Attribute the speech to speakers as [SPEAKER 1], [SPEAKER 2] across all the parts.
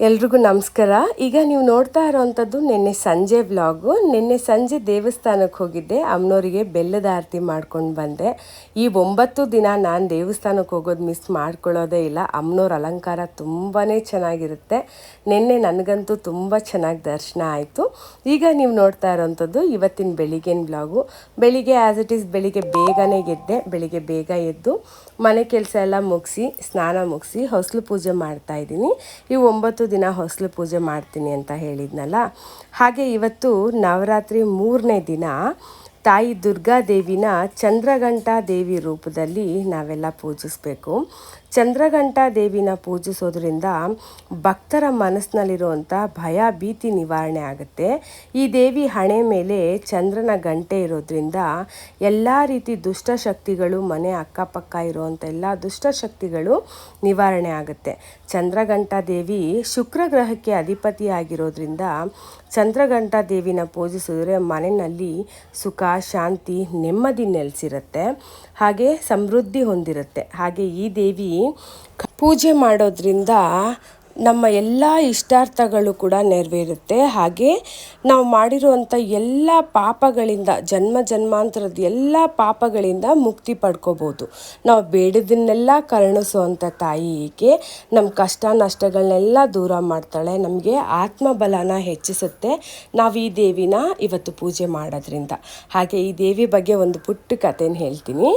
[SPEAKER 1] ಎಲ್ರಿಗೂ ನಮಸ್ಕಾರ. ಈಗ ನೀವು ನೋಡ್ತಾ ಇರೋವಂಥದ್ದು ನಿನ್ನೆ ಸಂಜೆ ವ್ಲಾಗು. ನಿನ್ನೆ ಸಂಜೆ ದೇವಸ್ಥಾನಕ್ಕೆ ಹೋಗಿದ್ದೆ. ಅಮ್ಮನವರಿಗೆ ಬೆಲ್ಲದ ಆರತಿ ಮಾಡ್ಕೊಂಡು ಬಂದೆ. ಈ ಒಂಬತ್ತು ದಿನ ನಾನು ದೇವಸ್ಥಾನಕ್ಕೆ ಹೋಗೋದು ಮಿಸ್ ಮಾಡ್ಕೊಳ್ಳೋದೇ ಇಲ್ಲ. ಅಮ್ಮನವ್ರ ಅಲಂಕಾರ ತುಂಬಾ ಚೆನ್ನಾಗಿರುತ್ತೆ. ನಿನ್ನೆ ನನಗಂತೂ ತುಂಬ ಚೆನ್ನಾಗಿ ದರ್ಶನ ಆಯಿತು. ಈಗ ನೀವು ನೋಡ್ತಾ ಇರೋವಂಥದ್ದು ಇವತ್ತಿನ ಬೆಳಿಗ್ಗೆನ ವ್ಲಾಗು. ಬೆಳಿಗ್ಗೆ ಆ್ಯಸ್ ಇಟ್ ಈಸ್ ಬೆಳಿಗ್ಗೆ ಬೇಗನೆ ಗೆದ್ದೆ ಬೆಳಿಗ್ಗೆ ಬೇಗ ಎದ್ದು ಮನೆ ಕೆಲಸ ಎಲ್ಲ ಮುಗಿಸಿ, ಸ್ನಾನ ಮುಗಿಸಿ, ಹೊಸಲು ಪೂಜೆ ಮಾಡ್ತಾಯಿದ್ದೀನಿ ಈ ಒಂಬತ್ತು ದಿನ ಹೊಸಲು ಪೂಜೆ ಮಾಡ್ತೀನಿ ಅಂತ ಹೇಳಿದ್ನಲ್ಲ. ಹಾಗೆ ಇವತ್ತು ನವರಾತ್ರಿ ಮೂರನೇ ದಿನ ತಾಯಿ ದುರ್ಗಾದೇವಿನ ಚಂದ್ರಗಂಟಾ ದೇವಿ ರೂಪದಲ್ಲಿ ನಾವೆಲ್ಲ ಪೂಜಿಸಬೇಕು. ಚಂದ್ರಘಂಟಾ ದೇವಿನ ಪೂಜಿಸೋದ್ರಿಂದ ಭಕ್ತರ ಮನಸ್ಸಿನಲ್ಲಿರುವಂಥ ಭಯ, ಭೀತಿ ನಿವಾರಣೆ ಆಗುತ್ತೆ. ಈ ದೇವಿ ಹಣೆ ಮೇಲೆ ಚಂದ್ರನ ಗಂಟೆ ಇರೋದ್ರಿಂದ ಎಲ್ಲ ರೀತಿ ದುಷ್ಟಶಕ್ತಿಗಳು ಮನೆ ಅಕ್ಕಪಕ್ಕ ಇರುವಂಥ ಎಲ್ಲ ದುಷ್ಟಶಕ್ತಿಗಳು ನಿವಾರಣೆ ಆಗುತ್ತೆ. ಚಂದ್ರಘಂಟಾ ದೇವಿ ಶುಕ್ರ ಗ್ರಹಕ್ಕೆ ಅಧಿಪತಿಯಾಗಿರೋದ್ರಿಂದ ಚಂದ್ರಘಂಟಾ ದೇವಿನ ಪೂಜಿಸಿದ್ರೆ ಮನೆಯಲ್ಲಿ ಸುಖ, ಶಾಂತಿ, ನೆಮ್ಮದಿ ನೆಲೆಸಿರುತ್ತೆ. ಹಾಗೆ ಸಮೃದ್ಧಿ ಹೊಂದಿರುತ್ತೆ. ಹಾಗೆ ಈ ದೇವಿ ಪೂಜೆ ಮಾಡೋದ್ರಿಂದ ನಮ್ಮ ಎಲ್ಲ ಇಷ್ಟಾರ್ಥಗಳು ಕೂಡ ನೆರವೇರುತ್ತೆ. ಹಾಗೆ ನಾವು ಮಾಡಿರುವಂಥ ಎಲ್ಲ ಪಾಪಗಳಿಂದ, ಜನ್ಮ ಜನ್ಮಾಂತರದ ಎಲ್ಲ ಪಾಪಗಳಿಂದ ಮುಕ್ತಿ ಪಡ್ಕೋಬೋದು. ನಾವು ಬೇಡದನ್ನೆಲ್ಲ ಕರುಣಿಸುವಂಥ ತಾಯಿ ಈಕೆ ನಮ್ಮ ಕಷ್ಟ ನಷ್ಟಗಳನ್ನೆಲ್ಲ ದೂರ ಮಾಡ್ತಾಳೆ. ನಮಗೆ ಆತ್ಮಬಲನ ಹೆಚ್ಚಿಸುತ್ತೆ ನಾವು ಈ ದೇವಿನ ಇವತ್ತು ಪೂಜೆ ಮಾಡೋದ್ರಿಂದ. ಹಾಗೆ ಈ ದೇವಿ ಬಗ್ಗೆ ಒಂದು ಪುಟ್ಟ ಕಥೆನ ಹೇಳ್ತೀನಿ.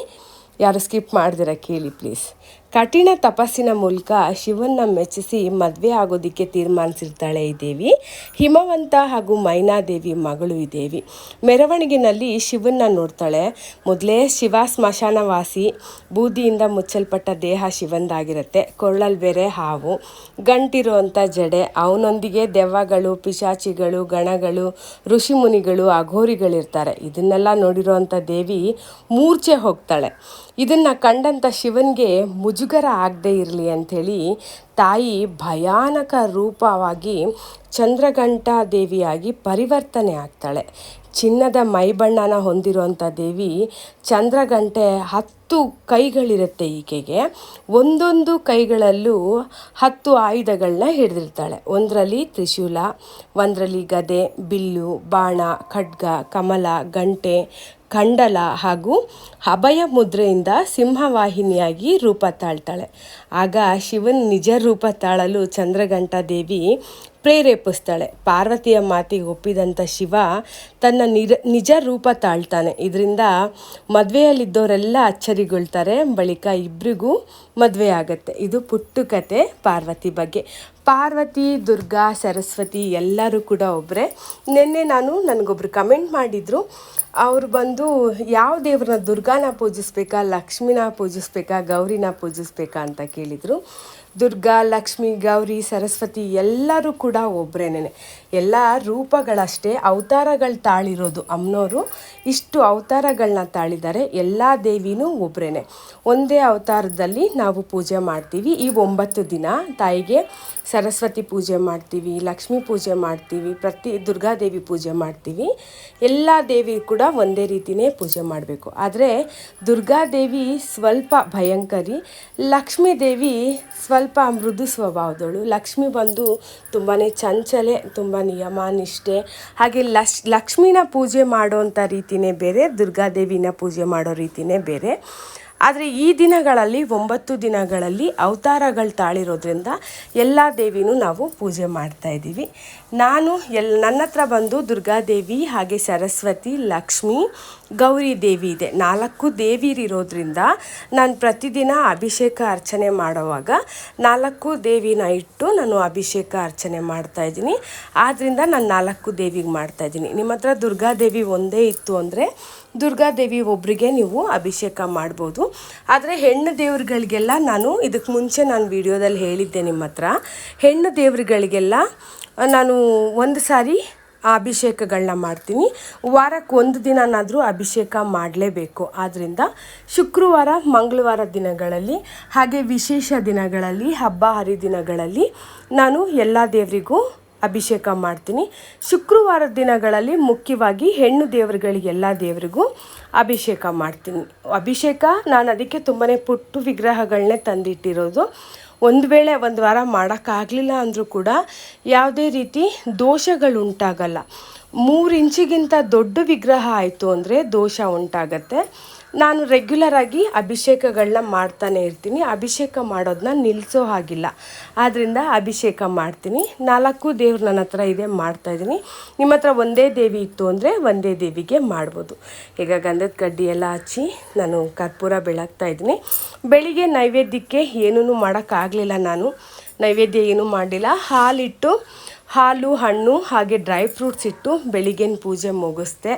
[SPEAKER 1] ಯಾರು ಸ್ಕಿಪ್ ಮಾಡ್ದಿರ ಕೇಳಿ ಪ್ಲೀಸ್. ಕಠಿಣ ತಪಸ್ಸಿನ ಮೂಲಕ ಶಿವನ್ನ ಮೆಚ್ಚಿಸಿ ಮದುವೆ ಆಗೋದಕ್ಕೆ ತೀರ್ಮಾನಿಸಿರ್ತಾಳೆ ಈ ದೇವಿ. ಹಿಮವಂತ ಹಾಗೂ ಮೈನಾದೇವಿ ಮಗಳು ಈ ದೇವಿ. ಮೆರವಣಿಗೆನಲ್ಲಿ ಶಿವನ್ನ ನೋಡ್ತಾಳೆ. ಮೊದಲೇ ಶಿವ ಸ್ಮಶಾನವಾಸಿ, ಬೂದಿಯಿಂದ ಮುಚ್ಚಲ್ಪಟ್ಟ ದೇಹ ಶಿವಂದಾಗಿರುತ್ತೆ. ಕೊರಳಲ್ಲಿ ಬೇರೆ ಹಾವು ಗಂಟಿರುವಂಥ ಜಡೆ, ಅವನೊಂದಿಗೆ ದೆವ್ವಗಳು, ಪಿಶಾಚಿಗಳು, ಗಣಗಳು, ಋಷಿಮುನಿಗಳು, ಅಘೋರಿಗಳಿರ್ತಾರೆ. ಇದನ್ನೆಲ್ಲ ನೋಡಿರುವಂಥ ದೇವಿ ಮೂರ್ಛೆ ಹೋಗ್ತಾಳೆ. ಇದನ್ನು ಕಂಡಂಥ ಶಿವನಿಗೆ ಮುಜುಗರ ಆಗದೆ ಇರಲಿ ಅಂಥೇಳಿ ತಾಯಿ ಭಯಾನಕ ರೂಪವಾಗಿ ಚಂದ್ರಘಂಟಾ ದೇವಿಯಾಗಿ ಪರಿವರ್ತನೆ ಆಗ್ತಾಳೆ. ಚಿನ್ನದ ಮೈಬಣ್ಣನ ಹೊಂದಿರುವಂಥ ದೇವಿ ಚಂದ್ರಗಂಟೆ ಹತ್ತು ಕೈಗಳಿರುತ್ತೆ ಈಕೆಗೆ. ಒಂದೊಂದು ಕೈಗಳಲ್ಲೂ ಹತ್ತು ಆಯುಧಗಳನ್ನ ಹಿಡಿದಿರ್ತಾಳೆ. ಒಂದರಲ್ಲಿ ತ್ರಿಶೂಲ, ಒಂದರಲ್ಲಿ ಗದೆ, ಬಿಲ್ಲು, ಬಾಣ, ಖಡ್ಗ, ಕಮಲ, ಗಂಟೆ ಕಂಡಲ ಹಾಗೂ ಅಭಯ ಮುದ್ರೆಯಿಂದ ಸಿಂಹವಾಹಿನಿಯಾಗಿ ರೂಪ ತಾಳ್ತಾಳೆ. ಆಗ ಶಿವನ್ ನಿಜ ರೂಪ ತಾಳಲು ಚಂದ್ರಘಂಟಾ ದೇವಿ ಪ್ರೇರೇಪಿಸ್ತಾಳೆ. ಪಾರ್ವತಿಯ ಮಾತಿಗೆ ಒಪ್ಪಿದಂಥ ಶಿವ ತನ್ನ ನಿರ, ನಿಜ ರೂಪ ತಾಳ್ತಾನೆ. ಇದರಿಂದ ಮದುವೆಯಲ್ಲಿದ್ದವರೆಲ್ಲ ಅಚ್ಚರಿಗೊಳ್ತಾರೆ. ಬಳಿಕ ಇಬ್ಬರಿಗೂ ಮದುವೆ ಆಗುತ್ತೆ. ಇದು ಪುಟ್ಟು ಕತೆ ಪಾರ್ವತಿ ಬಗ್ಗೆ. ಪಾರ್ವತಿ, ದುರ್ಗಾ, ಸರಸ್ವತಿ ಎಲ್ಲರೂ ಕೂಡ ಒಬ್ಬರೇ ನಿನ್ನೆ ನಾನು ನನಗೊಬ್ರು ಕಮೆಂಟ್ ಮಾಡಿದರು. ಅವರು ಬಂದು, ಯಾವ ದೇವ್ರನ್ನ ದುರ್ಗಾನ ಪೂಜಿಸ್ಬೇಕಾ, ಲಕ್ಷ್ಮಿನ ಪೂಜಿಸ್ಬೇಕಾ, ಗೌರಿನ ಪೂಜಿಸ್ಬೇಕಾ? ಅಂತ ಕೇಳಿದರು. ದುರ್ಗಾ, ಲಕ್ಷ್ಮಿ, ಗೌರಿ, ಸರಸ್ವತಿ ಎಲ್ಲರೂ ಕೂಡ ಒಬ್ಬರೇನೆ ಎಲ್ಲ ರೂಪಗಳಷ್ಟೇ ಅವತಾರಗಳು ತಾಳಿರೋದು ಅಮ್ಮನವರು ಇಷ್ಟು ಅವತಾರಗಳನ್ನ ತಾಳಿದ್ದಾರೆ ಎಲ್ಲ ದೇವಿನೂ ಒಬ್ಬರೇನೆ ಒಂದೇ ಅವತಾರದಲ್ಲಿ ನಾವು ಪೂಜೆ ಮಾಡ್ತೀವಿ. ಈ ಒಂಬತ್ತು ದಿನ ತಾಯಿಗೆ ಸರಸ್ವತಿ ಪೂಜೆ ಮಾಡ್ತೀವಿ, ಲಕ್ಷ್ಮೀ ಪೂಜೆ ಮಾಡ್ತೀವಿ, ಪ್ರತಿ ದುರ್ಗಾದೇವಿ ಪೂಜೆ ಮಾಡ್ತೀವಿ. ಎಲ್ಲ ದೇವಿ ಕೂಡ ಒಂದೇ ರೀತಿಯೇ ಪೂಜೆ ಮಾಡಬೇಕು. ಆದರೆ ದುರ್ಗಾದೇವಿ ಸ್ವಲ್ಪ ಭಯಂಕರಿ, ಲಕ್ಷ್ಮೀ ದೇವಿ ಸ್ವಲ್ಪ ಮೃದು ಸ್ವಭಾವದಳು ಲಕ್ಷ್ಮಿ ಬಂದು ತುಂಬಾ ಚಂಚಲೆ, ತುಂಬ ನಿಯಮ, ನಿಷ್ಠೆ. ಹಾಗೆ ಲಕ್ಷ್ ಲಕ್ಷ್ಮಿನ ಪೂಜೆ ಮಾಡೋವಂಥ ರೀತಿಯೇ ಬೇರೆ, ದುರ್ಗಾದೇವಿನ ಪೂಜೆ ಮಾಡೋ ರೀತಿಯೇ ಬೇರೆ. ಆದರೆ ಈ ದಿನಗಳಲ್ಲಿ, ಒಂಬತ್ತು ದಿನಗಳಲ್ಲಿ ಅವತಾರಗಳು ತಾಳಿರೋದ್ರಿಂದ ಎಲ್ಲ ದೇವಿನೂ ನಾವು ಪೂಜೆ ಮಾಡ್ತಾ ಇದ್ದೀವಿ. ನಾನು ಎಲ್ ನನ್ನ ಹತ್ರ ಬಂದು ದುರ್ಗಾದೇವಿ, ಹಾಗೆ ಸರಸ್ವತಿ, ಲಕ್ಷ್ಮಿ ಗೌರಿ ದೇವಿ ಇದೆ. ನಾಲ್ಕು ದೇವಿರಿರೋದ್ರಿಂದ ನಾನು ಪ್ರತಿದಿನ ಅಭಿಷೇಕ ಅರ್ಚನೆ ಮಾಡುವಾಗ ನಾಲ್ಕು ದೇವಿನ ಇಟ್ಟು ನಾನು ಅಭಿಷೇಕ ಅರ್ಚನೆ ಮಾಡ್ತಾಯಿದ್ದೀನಿ ಆದ್ದರಿಂದ ನಾನು ನಾಲ್ಕು ದೇವಿಗೆ ಮಾಡ್ತಾ ಇದ್ದೀನಿ. ನಿಮ್ಮ ಹತ್ರ ದುರ್ಗಾದೇವಿ ಒಂದೇ ಇತ್ತು ಅಂದರೆ ದುರ್ಗಾದೇವಿ ಒಬ್ಬರಿಗೆ ನೀವು ಅಭಿಷೇಕ ಮಾಡ್ಬೋದು. ಆದರೆ ಹೆಣ್ಣು ದೇವ್ರುಗಳಿಗೆಲ್ಲ ನಾನು ಇದಕ್ಕೆ ಮುಂಚೆ ನಾನು ವಿಡಿಯೋದಲ್ಲಿ ಹೇಳಿದ್ದೆ ನಿಮ್ಮ ಹತ್ರ. ಹೆಣ್ಣು ದೇವ್ರುಗಳಿಗೆಲ್ಲ ನಾನು ಒಂದು ಸಾರಿ ಅಭಿಷೇಕಗಳನ್ನ ಮಾಡ್ತೀನಿ. ವಾರಕ್ಕೆ ಒಂದು ದಿನನಾದರೂ ಅಭಿಷೇಕ ಮಾಡಲೇಬೇಕು. ಆದ್ದರಿಂದ ಶುಕ್ರವಾರ, ಮಂಗಳವಾರ ದಿನಗಳಲ್ಲಿ, ಹಾಗೆ ವಿಶೇಷ ದಿನಗಳಲ್ಲಿ ಹಬ್ಬ ಹರಿದಿನಗಳಲ್ಲಿ ನಾನು ಎಲ್ಲ ದೇವರಿಗೂ ಅಭಿಷೇಕ ಮಾಡ್ತೀನಿ. ಶುಕ್ರವಾರ ದಿನಗಳಲ್ಲಿ ಮುಖ್ಯವಾಗಿ ಹೆಣ್ಣು ದೇವರುಗಳಿಗೆ ಎಲ್ಲ ದೇವರಿಗೂ ಅಭಿಷೇಕ ಮಾಡ್ತೀನಿ. ಅಭಿಷೇಕ ನಾನು ಅದಕ್ಕೆ ತುಂಬಾ ಪುಟ್ಟು ವಿಗ್ರಹಗಳನ್ನೇ ತಂದಿಟ್ಟಿರೋದು. ಒಂದು ವೇಳೆ ಒಂದು ವಾರ ಮಾಡೋಕ್ಕಾಗಲಿಲ್ಲ ಅಂದರೂ ಕೂಡ ಯಾವುದೇ ರೀತಿ ದೋಷಗಳು ಉಂಟಾಗಲ್ಲ ಮೂರು ಇಂಚಿಗಿಂತ ದೊಡ್ಡ ವಿಗ್ರಹ ಆಯಿತು ಅಂದರೆ ದೋಷ ಉಂಟಾಗತ್ತೆ. ನಾನು ರೆಗ್ಯುಲರ್ ಆಗಿ ಅಭಿಷೇಕಗಳನ್ನ ಮಾಡ್ತಾನೆ ಇರ್ತೀನಿ. ಅಭಿಷೇಕ ಮಾಡೋದನ್ನ ನಿಲ್ಲಿಸೋ ಹಾಗಿಲ್ಲ. ಆದ್ದರಿಂದ ಅಭಿಷೇಕ ಮಾಡ್ತೀನಿ. ನಾಲ್ಕು ದೇವ್ರು ನನ್ನ ಹತ್ರ ಇದೆ, ಮಾಡ್ತಾ ಇದ್ದೀನಿ. ನಿಮ್ಮ ಹತ್ರ ಒಂದೇ ದೇವಿ ಇತ್ತು ಅಂದರೆ ಒಂದೇ ದೇವಿಗೆ ಮಾಡ್ಬೋದು. ಈಗ ಗಂಧದ ಕಡ್ಡಿ ಎಲ್ಲ ಹಚ್ಚಿ ನಾನು ಕರ್ಪೂರ ಬೆಳಗ್ತಾ ಇದ್ದೀನಿ. ಬೆಳಿಗ್ಗೆ ನೈವೇದ್ಯಕ್ಕೆ ಏನೂ ಮಾಡೋಕ್ಕಾಗಲಿಲ್ಲ ನಾನು. ನೈವೇದ್ಯ ಏನೂ ಮಾಡಲಿಲ್ಲ. ಹಾಲಿಟ್ಟು ಹಾಲು, ಹಣ್ಣು ಹಾಗೆ ಡ್ರೈ ಫ್ರೂಟ್ಸ್ ಇಟ್ಟು ಬೆಳಿಗ್ಗಿನ ಪೂಜೆ ಮುಗಿಸ್ದೆ.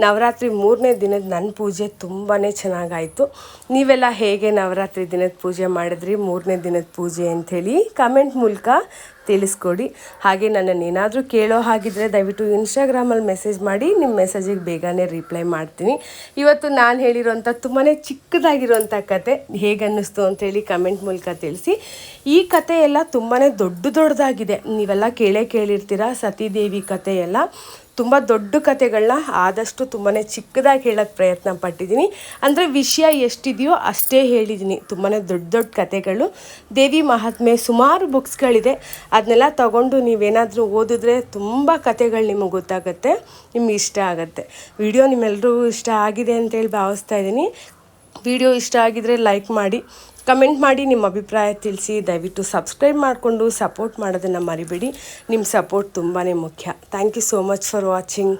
[SPEAKER 1] ನವರಾತ್ರಿ ಮೂರನೇ ದಿನದ ನನ್ನ ಪೂಜೆ ತುಂಬಾ ಚೆನ್ನಾಗಾಯಿತು. ನೀವೆಲ್ಲ ಹೇಗೆ ನವರಾತ್ರಿ ದಿನದ ಪೂಜೆ ಮಾಡಿದ್ರಿ, ಮೂರನೇ ದಿನದ ಪೂಜೆ ಅಂಥೇಳಿ ಕಮೆಂಟ್ ಮೂಲಕ ತಿಳಿಸ್ಕೊಡಿ. ಹಾಗೆ ನನ್ನನ್ನು ಏನಾದರೂ ಕೇಳೋ ಹಾಗಿದ್ರೆ ದಯವಿಟ್ಟು ಇನ್ಸ್ಟಾಗ್ರಾಮಲ್ಲಿ ಮೆಸೇಜ್ ಮಾಡಿ ನಿಮ್ಮ ಮೆಸೇಜಿಗೆ ಬೇಗನೆ ರಿಪ್ಲೈ ಮಾಡ್ತೀನಿ. ಇವತ್ತು ನಾನು ಹೇಳಿರೋಂಥ ತುಂಬಾ ಚಿಕ್ಕದಾಗಿರೋಂಥ ಕತೆ ಹೇಗೆ ಅನ್ನಿಸ್ತು ಅಂತೇಳಿ ಕಮೆಂಟ್ ಮೂಲಕ ತಿಳಿಸಿ. ಈ ಕತೆ ಎಲ್ಲ ತುಂಬಾ ದೊಡ್ಡ ದೊಡ್ಡದಾಗಿದೆ. ನೀವೆಲ್ಲ ಕೇಳೇ ಕೇಳಿರ್ತೀರ, ಸತೀದೇವಿ ಕತೆ ಎಲ್ಲ. ತುಂಬ ದೊಡ್ಡ ಕತೆಗಳನ್ನ ಆದಷ್ಟು ತುಂಬಾ ಚಿಕ್ಕದಾಗಿ ಹೇಳೋಕ್ಕೆ ಪ್ರಯತ್ನ ಪಟ್ಟಿದ್ದೀನಿ. ಅಂದರೆ ವಿಷಯ ಎಷ್ಟಿದೆಯೋ ಅಷ್ಟೇ ಹೇಳಿದ್ದೀನಿ. ತುಂಬಾ ದೊಡ್ಡ ದೊಡ್ಡ ಕತೆಗಳು. ದೇವಿ ಮಹಾತ್ಮೆ ಸುಮಾರು ಬುಕ್ಸ್ಗಳಿದೆ. ಅದನ್ನೆಲ್ಲ ತಗೊಂಡು ನೀವೇನಾದರೂ ಓದಿದ್ರೆ ತುಂಬ ಕತೆಗಳು ನಿಮಗೆ ಗೊತ್ತಾಗುತ್ತೆ, ನಿಮ್ಗೆ ಇಷ್ಟ ಆಗುತ್ತೆ. ವಿಡಿಯೋ ನಿಮ್ಮೆಲ್ಲರಿಗೂ ಇಷ್ಟ ಆಗಿದೆ ಅಂತೇಳಿ ಭಾವಿಸ್ತಾ ಇದ್ದೀನಿ. ವಿಡಿಯೋ ಇಷ್ಟ ಆಗಿದರೆ ಲೈಕ್ ಮಾಡಿ, ಕಮೆಂಟ್ ಮಾಡಿ, ನಿಮ್ಮ ಅಭಿಪ್ರಾಯ ತಿಳಿಸಿ, ದಯವಿಟ್ಟು ಸಬ್ಸ್ಕ್ರೈಬ್ ಮಾಡಿಕೊಂಡು ಸಪೋರ್ಟ್ ಮಾಡೋದನ್ನು ಮರಿಬೇಡಿ. ನಿಮ್ಮ ಸಪೋರ್ಟ್ ತುಂಬಾ ಮುಖ್ಯ. Thank you so much for watching